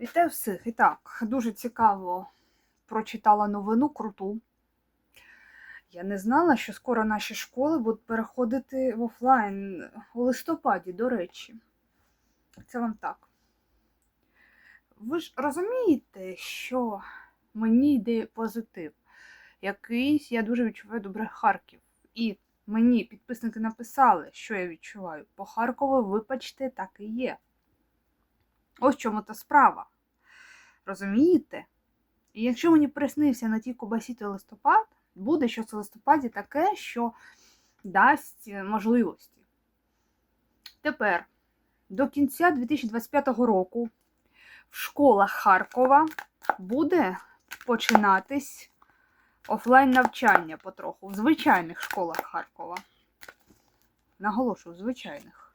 Вітаю всіх. І так, дуже цікаво прочитала новину круту. Я не знала, що скоро наші школи будуть переходити в офлайн у листопаді, до речі. Це вам так. Ви ж розумієте, що мені йде позитив. Якийсь я дуже відчуваю добре Харків. І мені підписники написали, що я відчуваю. По Харкову, вибачте, так і є. Ось чому та справа. Розумієте? І якщо мені приснився на тій кубасі той листопад, буде щось у листопаді таке, що дасть е, можливості. Тепер, до кінця 2025 року в школах Харкова буде починатись офлайн навчання потроху в звичайних школах Харкова. Наголошую, в звичайних.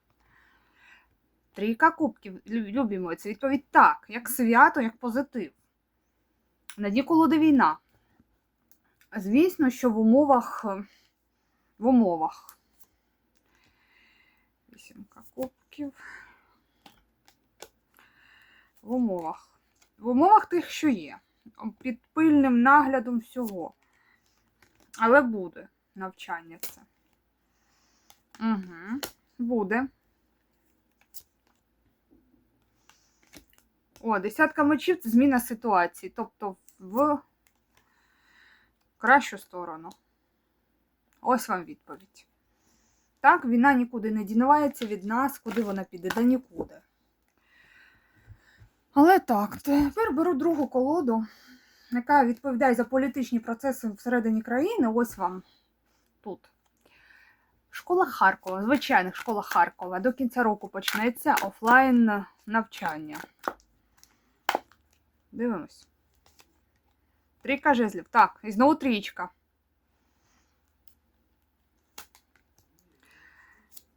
Трійка кубків, лю- любі мої, це відповідь так, як свято, як позитив. На дні колоди війна. Звісно, що в умовах. В умовах. Вісімка кубків. В умовах. В умовах тих, що є. Під пильним наглядом всього. Але буде навчання це. Угу. Буде. О, десятка мечів це зміна ситуації. Тобто в кращу сторону. Ось вам відповідь. Так, війна нікуди не дінувається від нас, куди вона піде, да нікуди. Але так, тепер беру другу колоду, яка відповідає за політичні процеси всередині країни. Ось вам тут. Школа Харкова, звичайних школа Харкова. До кінця року почнеться офлайн навчання. Дивимось. Трійка жезлів. Так, і знову трієчка.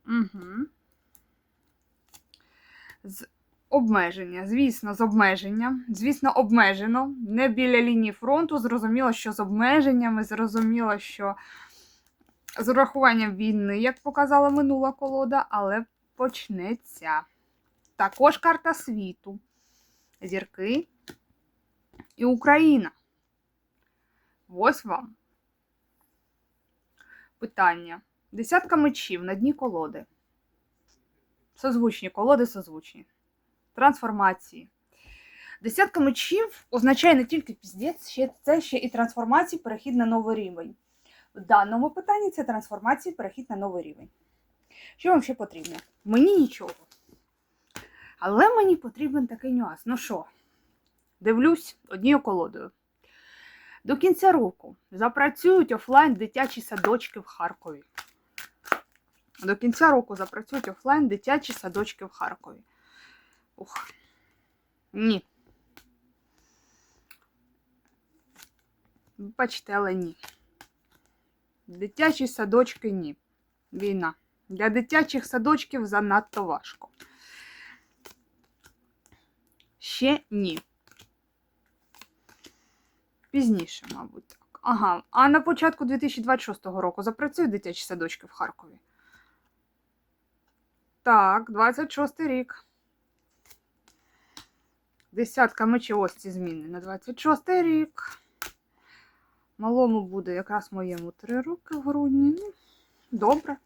Угу. З обмеження. Звісно, з обмеження. Звісно, обмежено. Не біля лінії фронту. Зрозуміло, що з обмеженнями, зрозуміло, що з урахуванням війни, як показала минула колода, але почнеться. Також карта світу. Зірки і Україна. Ось вам. Питання. Десятка мечів на дні колоди. Созвучні, колоди созвучні. Трансформації. Десятка мечів означає не тільки піздець, ще, це ще і трансформації, перехід на новий рівень. В даному питанні це трансформації, перехід на новий рівень. Що вам ще потрібно? Мені нічого. Але мені потрібен такий нюанс. Ну що, дивлюсь однією колодою. До кінця року запрацюють офлайн дитячі садочки в Харкові. До кінця року запрацюють офлайн дитячі садочки в Харкові. Ух. Ні. Бачите, але ні. Дитячі садочки ні. Війна. Для дитячих садочків занадто важко. Ще ні. Пізніше, мабуть, так. Ага. А на початку 2026 року запрацюють дитячі садочки в Харкові. Так, 26 рік. Десятка мечів, ось ці зміни на 26 рік. Малому буде якраз моєму 3 роки в грудні. Ну, добре.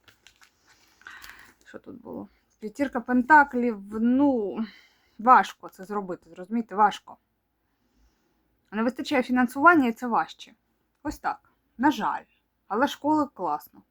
Що тут було? П'ятірка пентаклів, ну, важко це зробити, зрозумієте, важко. Не вистачає фінансування і це важче. Ось так. На жаль. Але школи класно.